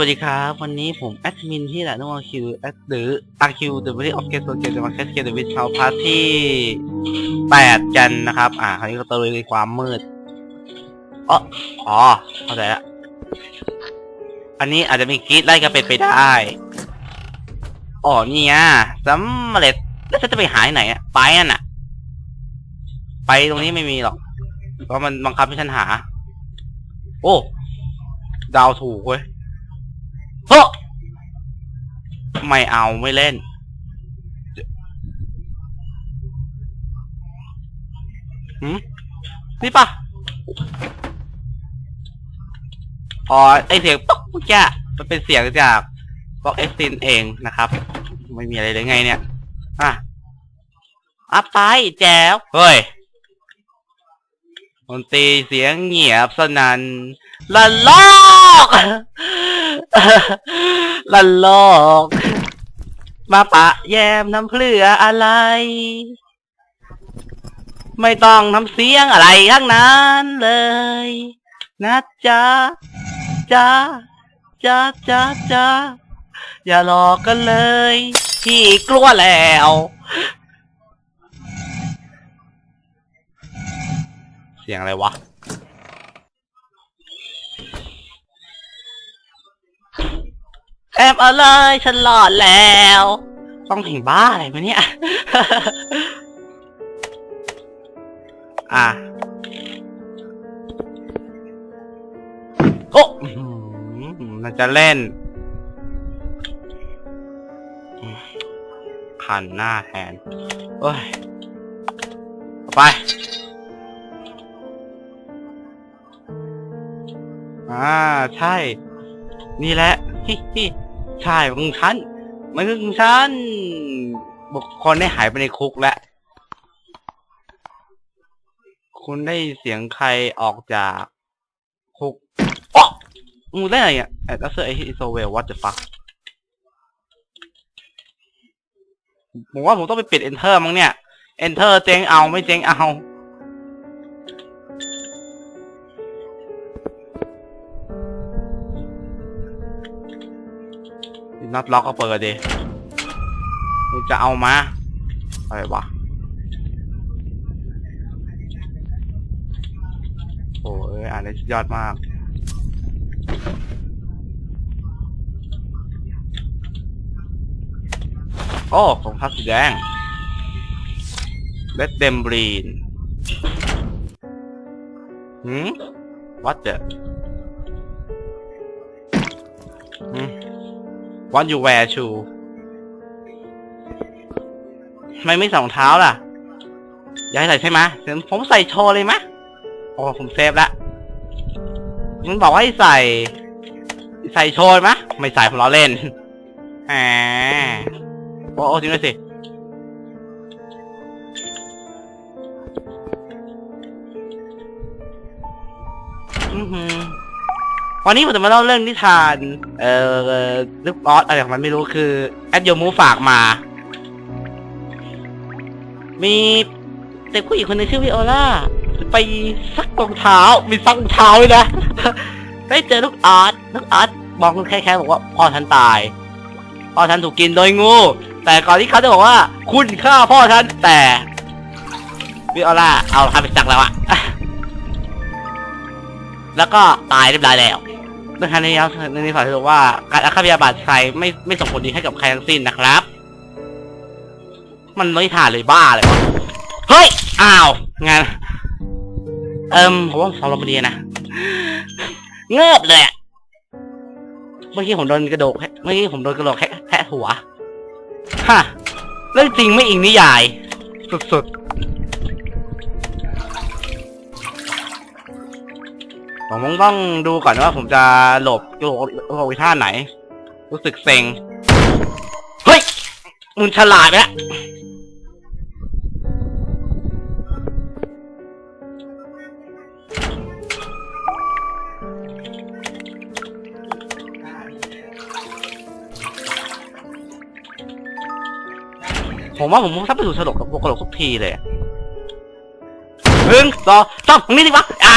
วัสดีครับ วันนี้ผมแอดมินที่แหละน้องคิวแอชหรืออาคิวเดอะบริออฟเกสโซเกตมาแคสเกตวิชชาวพาร์ทที่แปดกันนะครับ อ่า คราวนี้ก็ตะลุยในความมืดอ๋ออ๋อเข้าใจละอันนี้อาจจะมีกรีดไล่กันเป็นไปได้ อ๋อนี่ไงสำเร็จแล้วฉันจะไปหาที่ไหนอะ ไปอะน่ะ ไปตรงนี้ไม่มีหรอกเพราะมันบังคับให้ฉันหา โอ้ ดาวถูกเว้ย เฮ้ไม่เอาไม่เล่น หืมนี่ปะอ๋อ ไอเสียงป๊อกเมื่อกี้มันเป็นเสียงจากบล็อกเอ็กซินเองนะครับ ไม่มีอะไรเลยไงเนี่ย อะอัพไปแจ๋วเฮ้ยดนตรีเสียงเงียบสนันละลอก ละลอก มาปะแยมน้ำเพลืออะไร ไม่ต้องทำเสียงอะไรทั้งนั้นเลย นะจ๊ะจ๊ะจ๊ะจ๊ะจ๊ะอย่าหลอกกันเลย พี่กลัวแล้วเสียงอะไรวะ แอบเอะไรฉันหลอดแล้ว ต้องเพลงบ้าอะไรมาเนี่ย อะโอ้มันจะเล่นอืมคันหน้าแทนโอ้ย ไป อ่า ใช่ นี่แหละฮิฮิ ใช่ของฉัน มันคือของฉัน บุคคลได้หายไปในคุกแล้ว คุณได้เสียงใครออกจากคุกอ๊ะมึงได้อะไรอะแอดเซอร์ไอฮิโซเวลวัตเดอะฟักผมว่าผมต้องไปปิด enter มั้งเนี่ย enter เจ๊งเอาไม่เจ๊งเอา น็อตล็อกก็เปิดดิกูจะเอามา อะไรวะ โอ้ยอ่านได้ยอดมาก โอ้ของทัพสีแดง Let them bleed หืม What the หืม What you wear shoe ทำไมไม่ใส่รองเท้าล่ะ อยากให้ใส่ใช่ไหมผมใส่โชว์เลยมะโอ้ผมเซฟละมันบอกว่าให้ใส่ ใส่โชว์มะไม่ใส่ผมล้อเล่นแหมโอ้โอ้จริงด้วยสิอือหือ วันนี้ผมจะมาเล่าเรื่องนิทาน เอ่อลึกออสอะไรของมันไม่รู้คือแอดโยมูฝากมา มีเด็กผู้หญิงคนหนึงชื่อวิโอล่าไปซักรองเท้า มีซักรองเท้าด้วยนะ ได้เจอลูกออสลูกออสบอกแค่แค่บอกว่าพ่อฉันตายพ่อฉันถูกกินโดยงู แต่ก่อนที่เขาจะบอกว่า คุณฆ่าพ่อฉันแต่วิโอล่าเอาทำไปซักแล้วอะแล้วก็ตายเรียบร้อยแล้ว เรื่องนี้ครับเรื่องนี้ฝากถือว่าการอาฆาตพยาบาทใครไม่ไม่ส่งผลดีให้กับใครทั้งสิ้นนะครับ มันไม่ถ่านเลยบ้าเลยวะเฮ้ยอ้าวงานเอิ่มผมว่าสองลมดีนะเงือบเลยเมื่อกี้ผมโดนกระโดดแค่เมื่อกี้ผมโดนกระโดดแค่แค่หัวฮะเรื่องจริงไม่อิงนิยาย สุดๆ ผมต้องดูก่อนว่าผมจะหลบหลบหลบท่าไหน รู้สึกเซ็ง เฮ้ยมึงฉลาดไปแล้วผมว่าผมถ้าไปถูกฉลกกับพวกกระโหลกทุกทีเลยหนึ่งสองสามตรงนี้ดีว่าอ่า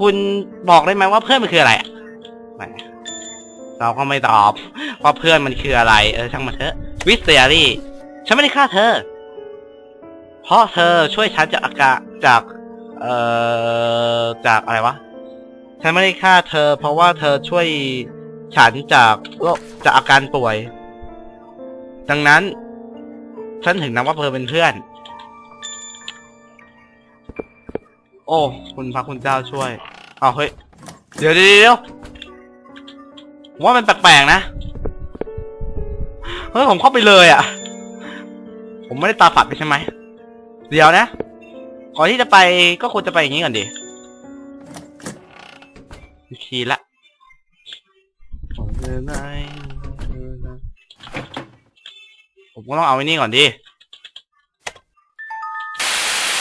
คุณบอกได้ไหมว่าเพื่อนมันคืออะไรเราก็ไม่ตอบว่าเพื่อนมันคืออะไร เออช่างมันเถอะวิสเตอรี่ ฉันไม่ได้ฆ่าเธอ เพราะเธอช่วยฉันจากอาการจาก เอ่อจากอะไรวะ ฉันไม่ได้ฆ่าเธอ เพราะว่าเธอช่วยฉันจากโรคจากอาการป่วย ดังนั้น ฉันถึงนับว่าเธอเป็นเพื่อน โอ้ คุณพระคุณเจ้าช่วย เอาเฮ้ย เดี๋ยวเดี๋ยวเดี๋ยวผมว่ามันแปลกๆนะ เฮ้ย ผมเข้าไปเลยอะ่ะ ผมไม่ได้ตาฝัดไปใช่ไหม เดี๋ยวนะ ก่อนที่จะไปก็ควรจะไปอย่างนี้ก่อนดิคีย์ละผมก็ต้องเอาไว้นี่ก่อนดิ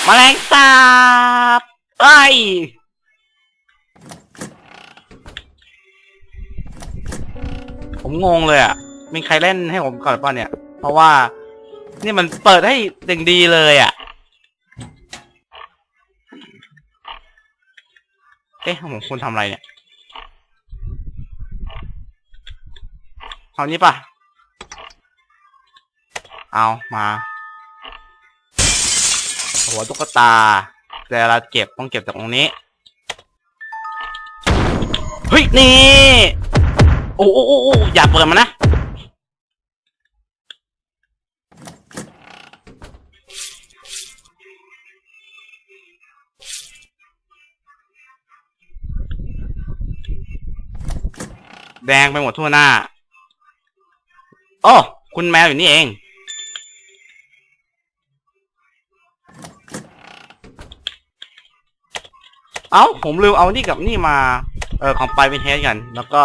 มแมลงสาบ อ้ยผมงงเลยอะ มีใครเล่นให้ผมก่อนป่ะเนี่ย เพราะว่า นี่มันเปิดให้เด่งดีเลยอะ เอ๊ะผมควรทำอะไรเนี่ยเอานี้ป่ะ เอามา หัวตุ๊กตา แต่เราเก็บต้องเก็บจากตรงนี้ เฮ้ย นี่โอ้โอ้โอ้โอ้อย่าเปิดมันนะ แดงไปหมดทั่วหน้า โอ้ คุณแมวอยู่นี่เอง เอ้า ผมลืมเอานี่กับนี่มา เออของไปเป็นเทสกัน แล้วก็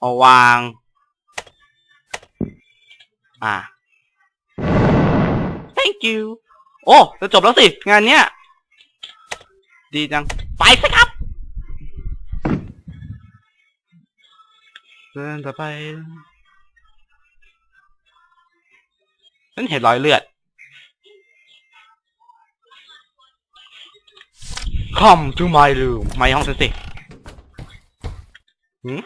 เอาวาง อ่า thank you โอ้จะจบแล้วสิ งานเนี้ย ดีจัง ไปสิครับ เดินต่อไปฉันเห็นรอยเลือด Come to my room มาห้องฉันสิหืม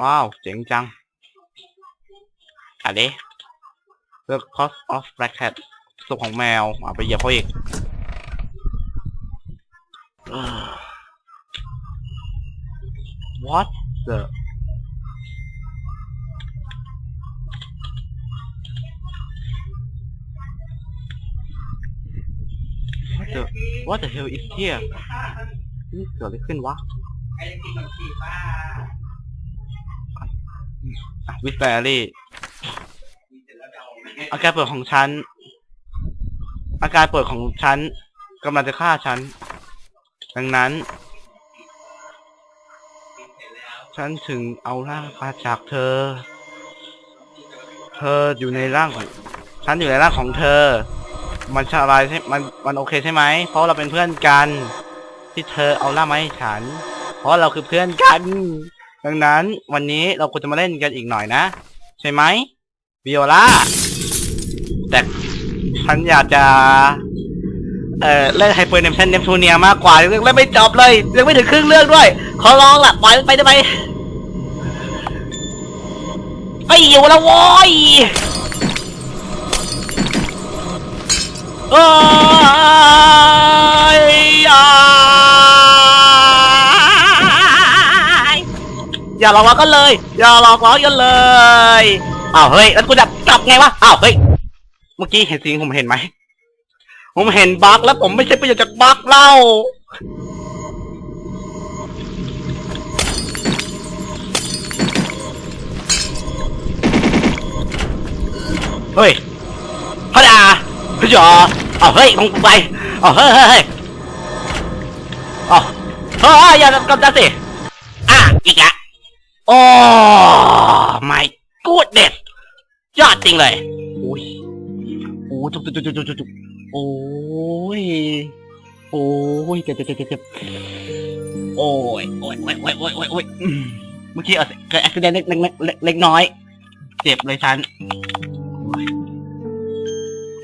ว้าว เจ๋งจังอะไร The cost of black cat ศพของแมวอะไปเหยียบเขาอีก What the What the hell is here นี่เกิดอะไรขึ้นวะวิสเบอรี่ อาการป่วยของฉัน อาการป่วยของฉันกำลังจะฆ่าฉัน ดังนั้น ฉันถึงเอาร่างมาจากเธอ เธออยู่ในร่างของ ฉันอยู่ในร่างของเธอ มันสบายใช่มัน มันโอเคใช่ไหม เพราะเราเป็นเพื่อนกัน ที่เธอเอาร่ามาให้ฉัน เพราะเราคือเพื่อนกัน ดังนั้นวันนี้เราควรจะมาเล่นกันอีกหน่อยนะ ใช่ไหมวิโอลาแต่ฉันอยากจะ เอ่อเล่นไฮเปอร์เนมชันเนปทูเนียมากกว่ายังเล่นไม่จบเลยยังไม่ถึงครึ่งเรื่องด้วย ขอร้องล่ะปล่อยมันไปได้ไหมไม่อยู่แล้วโว้ย เอ้ยอย่าหลอกล้อกันเลย อย่าหลอกล้อกันเลยอ้าวเฮ้ยแล้วกูจะกลับไงวะอ้าวเฮ้ยเมื่อกี้เห็นสิ่งผมเห็นไหมผมเห็นบั๊กแล้วผมไม่ใช่ประโยชน์จากบั๊กเล่าเฮ้ยเขาด่า เฮ้ยจ๋อเอาเฮ้ยลงไปเอาเฮ้ยเฮ้ยเฮ้ยเอาเฮ้ยอย่ากำจัดสิอะอีกอะโอ้ my goodness ยอดจริงเลยโอ้ยโอ้จุกจุกจุกจุกจุกจุกโอ้ยโอ้ยเจ็บเจ็บเจ็บเจ็บโอ้ยโอ้ยโอ้ยโอ้ยโอ้ยโอ้ยโอ้ยเมื่อกี้เออเกิดอุบิเหตุเล็กเล็กเล็กเล็กน้อย เจ็บเลยฉัน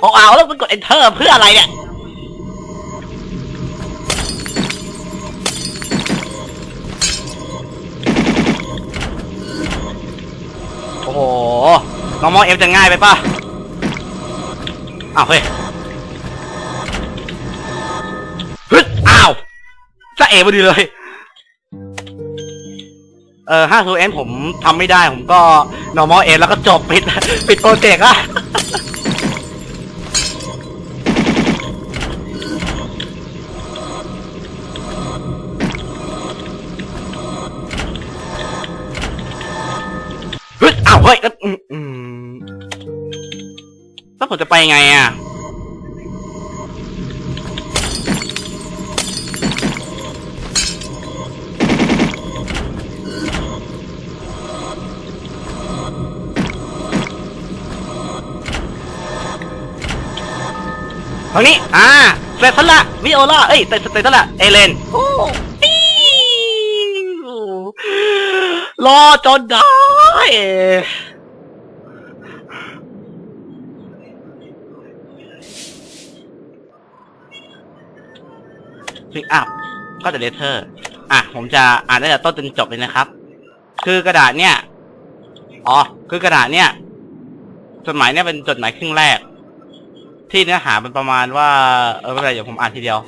โอ้ยโอ้เอาแล้วมันกด enter เพื่ออะไรเนี่ย โอ้โหน้องมอเอฟจะง่ายไปป่ะ อ้าวเฮ้ยฮึดอ้าวจะเอพอดีเลย เออห้าทูเอ็นผมทำไม่ได้ผมก็ normal เอแล้วก็จบปิด ปิดโปรเจกต์อะ เฮ้ยแล้วอืมอืมแล้วผมจะไปไงอะทางนี้ อ่าเสร็จแล้วละวิโอลาเอ้ยเสร็จเสร็จแล้วละเอเลน โอ้ปิ้วรอจนได้ พิกอัพก็จะเลเทอร์ อะ ผมจะอ่านได้จากต้นจนจบเลยนะครับ คือกระดาษเนี่ย อ๋อ คือกระดาษเนี่ย จดหมายเนี่ยเป็นจดหมายครึ่งแรก ที่เนื้อหาเป็นประมาณว่า เออไม่เป็นไรเดี๋ยวผมอ่านทีเดียว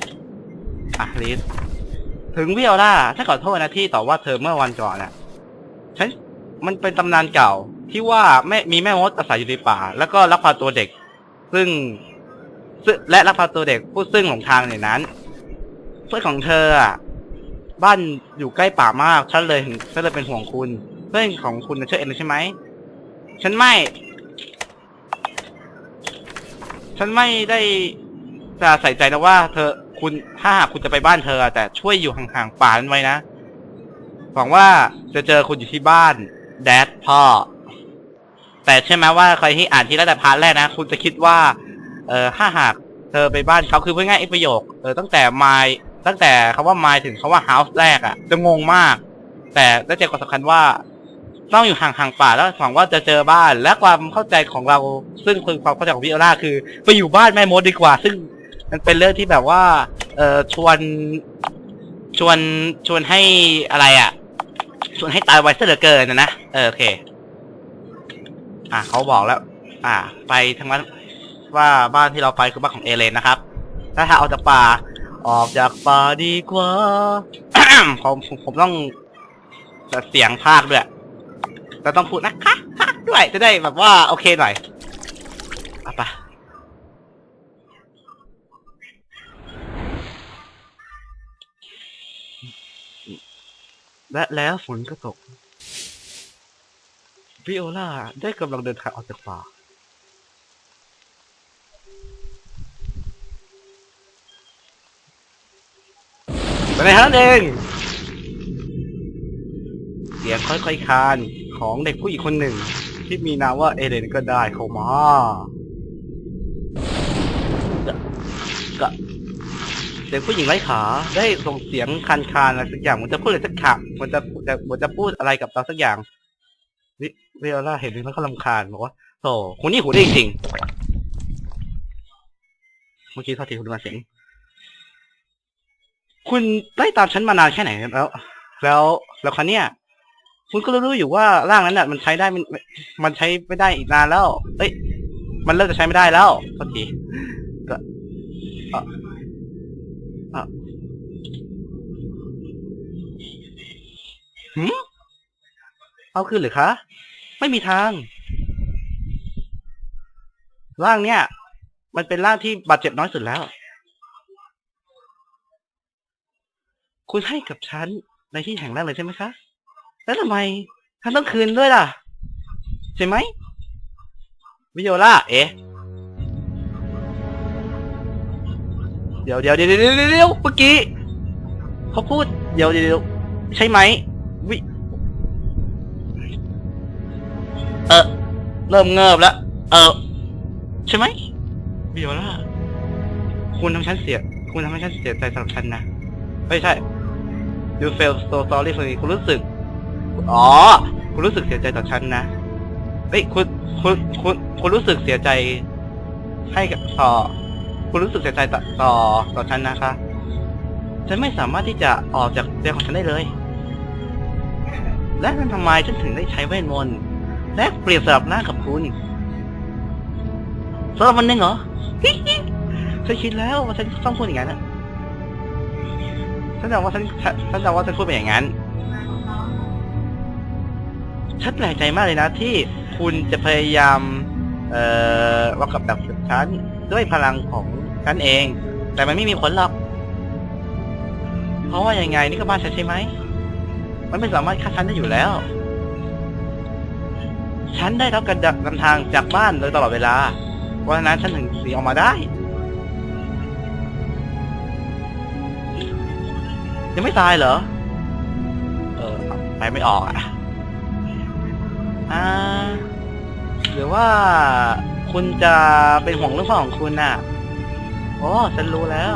อะลิสถึงวิโอลาถ้าขอโทษนะที่ต่อว่าเธอเมื่อวันก่อนน่ะฉัน มันเป็นตำนานเก่าที่ว่าแม่มีแม่มดอาศัยอยู่ในป่า แล้วก็ลักพาตัวเด็ก ซึ่งซึ่งและลักพาตัวเด็กผู้ซึ่งหลงทางในนั้นเพื่อนของเธออะบ้านอยู่ใกล้ป่ามากฉันเลยฉันเลยเป็นห่วงคุณ เพื่อนของคุณน่ะชื่อเอ็นใช่ไหมฉันไม่ ฉันไม่ได้จะใส่ใจนะว่า เธอคุณถ้าหากคุณจะไปบ้านเธอ แต่ช่วยอยู่ห่างๆป่านั้นไว้นะหวังว่าจะเจอคุณอยู่ที่บ้าน แดดพ่อ แต่ใช่อไหมว่าใครที่อ่านที่ตั้งแต่พาร์ทแรกนะ คุณจะคิดว่า เออถ้าหากเธอไปบ้านเขาคือเพื่อง่ายๆอีกประโยค เออตั้งแต่ my ตั้งแต่คำว่า my ถึงคำว่า house แรกอะ่ะ จะงงมาก แต่ได้ใจความสำคัญว่าต้องอยู่ห่างๆป่าแล้วหวังว่าจะเจอบ้าน และความเข้าใจของเรา ซึ่งคือความเข้าใจของพี่อล่าคือ ไปอยู่บ้านแม่มดดีกว่า ซึ่งมันเป็นเรื่องที่แบบว่า เออชวนชวนชวนให้อะไรอะ่ะ ชวนให้ตายไวซะเหลือเกินนะนะเออโอเค อะเขาบอกแล้ว อ่า ไปทางนั้นว่าบ้านที่เราไปคือบ้านของเอเลนนะครับ ถ้าถ้าออกจากป่า ออกจากป่าดีกว่าผมผมผมต้องเสียงภาคด้วยเราต้องพูดนะคะคะด้วยจะได้แบบว่าโอเคหน่อยอไปะ และแล้วฝนก็ตกวิโอลาได้กำลังเดินทางออกจากป่า ไปในทางนั้นเอง เสียงค่อยๆคานของเด็กผู้หญิงคนหนึ่ง ที่มีนามว่าเอเลนก็ได้เข้ามาก็ก็ เด็กผู้หญิงไร้ขาได้ส่งเสียงคานคานอะไรสักอย่างมันจะพูดอะไรสักขะมันจะจะมันจะพูดอะไรกับเราสักอย่างวิเวลล่าเห็นแล้วก็ลำคาญบอกว่าโธ่คุณนี่หูได้จริงเมื่อกี้ทอทีคุณมาเสียง คุณไล่ตามฉันมานานแค่ไหนแล้ว แล้วแล้วคันเนี่ยคุณก็รู้อยู่ว่าร่างนั้นน่ะ มันใช้ได้มันมันใช้ไม่ได้อีกนานแล้ว เอ้ย มันเริ่มจะใช้ไม่ได้แล้วโทษทีก็ เอ่อเอ่อหืมเอาคืนหรือคะ ไม่มีทาง ร่างเนี่ย มันเป็นร่างที่บาดเจ็บน้อยสุดแล้ว คุณให้กับฉันในที่แห่งแรกเลยใช่ไหมคะ แล้วทำไมฉันต้องคืนด้วยล่ะ ใช่ไหมวิโอลาเอ๊ะ เดี๋ยวเดี๋ยวเดี๋ยวเดี๋ยวเดี๋ยวเมื่อกี้เขาพูด เดี๋ยวเดี๋ยวใช่ไหมวิเออเริ่มเงิบแล้ว เออใช่ไหมวิโอลาคุณทำฉันเสีย คุณทำให้ฉันเสียใจสำหรับฉันนะ ไม่ใช่ you feel so sorry for me คุณรู้สึก อ๋อ คุณรู้สึกเสียใจต่อฉันนะ เฮ้ย คุณ คุณ คุณ คุณรู้สึกเสียใจให้กับต่อ คุณรู้สึกเสียใจต่อต่อฉันนะคะ ฉันไม่สามารถที่จะออกจากใจของฉันได้เลย และนั่นทำไมฉันถึงได้ใช้เวทมนต์และเปลี่ยนสลับหน้ากับคุณสำหรับวันหนึ่งเหรอฉันคิดแล้วว่าฉันต้องพูดอย่างนั้นฉันจำว่าฉันฉันฉันจำว่าฉันพูดไปอย่างนั้นฉันแปลกใจมากเลยนะ ที่คุณจะพยายาม เอ่อว่ากับดักฉันด้วยพลังของ ฉันเอง แต่มันไม่มีผลหรอก เพราะว่ายังไงนี่ก็บ้านฉันใช่ไหม มันไม่สามารถฆ่าฉันได้อยู่แล้ว ฉันได้รับการดักนำทางจากบ้านโดยตลอดเวลาเพราะฉะนั้นฉันถึงหนีออกมาได้ ยังไม่ตายเหรอ เออไปไม่ออกอะ อ่า หรือว่าคุณจะเป็นห่วงเรื่องพ่อของคุณน่ะ โอ้ฉันรู้แล้ว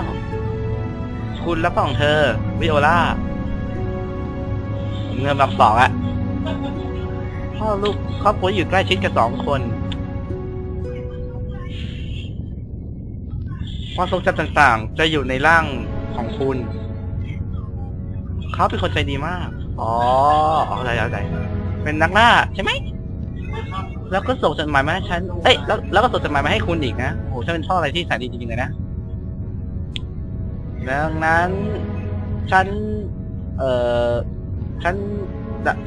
คุณและพ่อของเธอ วิโอลาผมเงินแบบสองอะพ่อลูกครอบครัวอยู่ใกล้ชิดกันสองคนความทรงจำต่างๆ จะอยู่ในร่างของคุณ เขาเป็นคนใจดีมาก อ๋อเอาใจเอาใจเป็นนักล่าใช่ไหม แล้วก็ส่งจดหมายมาให้ฉัน เอ้ย แล้วแล้วก็ส่งจดหมายมาให้คุณอีกนะ โอ้โหฉันเป็นพ่ออะไรที่แสนดีจริงๆเลยนะ ดังนั้น ฉัน เอ่อ ฉัน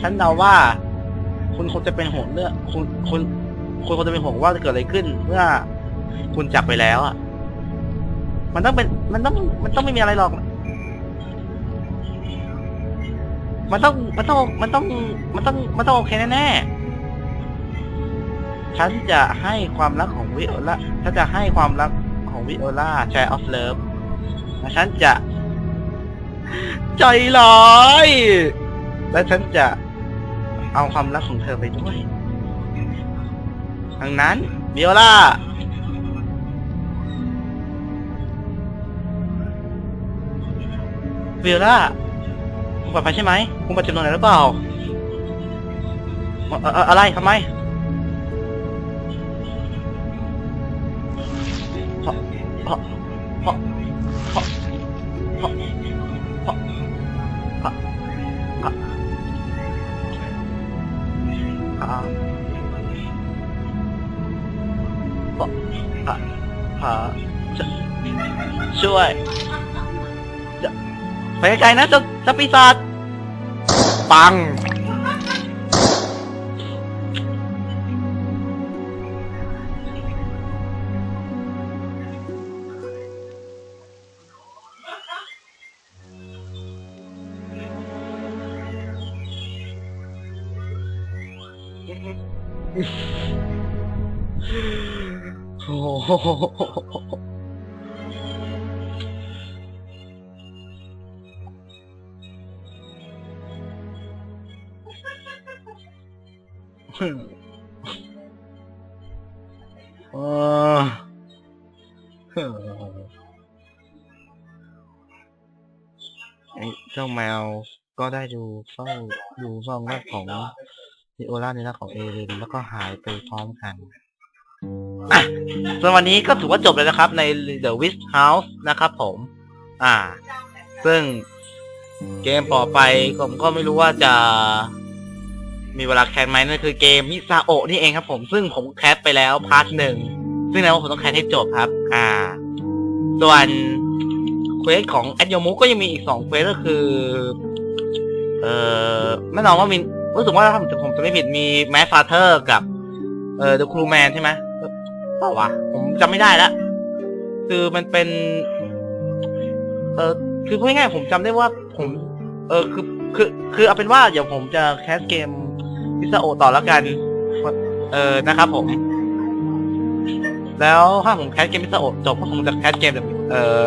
ฉันเดาว่า คุณคงจะเป็นห่วงเรื่องคุณคุณคุณคงจะเป็นห่วงว่าจะเกิดอะไรขึ้น เมื่อ คุณจากไปแล้วอะ มันต้องเป็น มันต้อง มันต้องไม่มีอะไรหรอก มันต้อง มันต้อง มันต้อง มันต้อง มันต้องโอเคแน่ๆ ฉันจะให้ความรักของวิโอลาฉันจะให้ความรักของวิโอลาแชร์ออฟเลิฟ และฉันจะ ใจร้าย และฉันจะเอาความรักของเธอไปด้วยดังนั้นวิโอลาวิโอลาคุณปลอดภัยใช่ไหมคุณบาดเจ็บตรงไหนหรือเปล่าเอ่ออะไรทำไมเพราะเพร ช่วยจะไปไกลๆนะเจ้าเจ้าปีศาจปัง โอ้โหเอ เจ้าแมวก็ได้ดูเฝ้าดูซองแรกของดิโอล่าในร่างของเอเลนแล้วก็หายไปพร้อมกันอะส่วนวันนี้ก็ถือว่าจบเลยนะครับ ใน The Wish House นะครับผม อ่า ซึ่งเกมต่อไปผมก็ไม่รู้ว่าจะ มีเวลาแคสไหมนั่นคือเกมมิซาโอนี่เองครับผม ซึ่งผมแคสไปแล้วพาร์ทหนึ่ง ซึ่งแล้วผมต้องแคสให้จบครับ อ่า ส่วน เควสของแอดโยมุก็ยังมีอีกสองเควสก็คือ เอ่อแน่นอนว่ามีรู้สึกว่าถ้าผมจะไม่ผิดมีแมสฟาเธอร์กับ เอ่อ The Crewman ใช่ไหมเปล่าวะผมจำไม่ได้ละคือมันเป็น เออคือพูดง่ายๆผมจำได้ว่าผม เออคือคือ คือเอาเป็นว่าเดี๋ยวผมจะแคสเกมพิซาโอต่อแล้วกัน เออนะครับผม แล้วถ้าผมแคสเกมพิซาโอจบก็คงจะแคสเกมแบบเอ่อ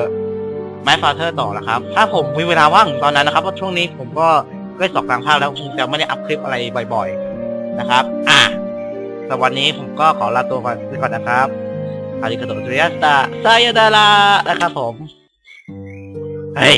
แมสฟาเธอร์ต่อละครับ ถ้าผมมีเวลาว่างตอนนั้นนะครับเพราะช่วงนี้ผมก็ได้สอบกลางภาคแล้วคงจะไม่ได้อัพคลิปอะไรบ่อย ๆนะครับ อะสำหรับวันนี้ผมก็ขอลาตัวไปก่อนนะครับอาริกาโตะเรียสตาซายาดารานะครับผม เฮ้ย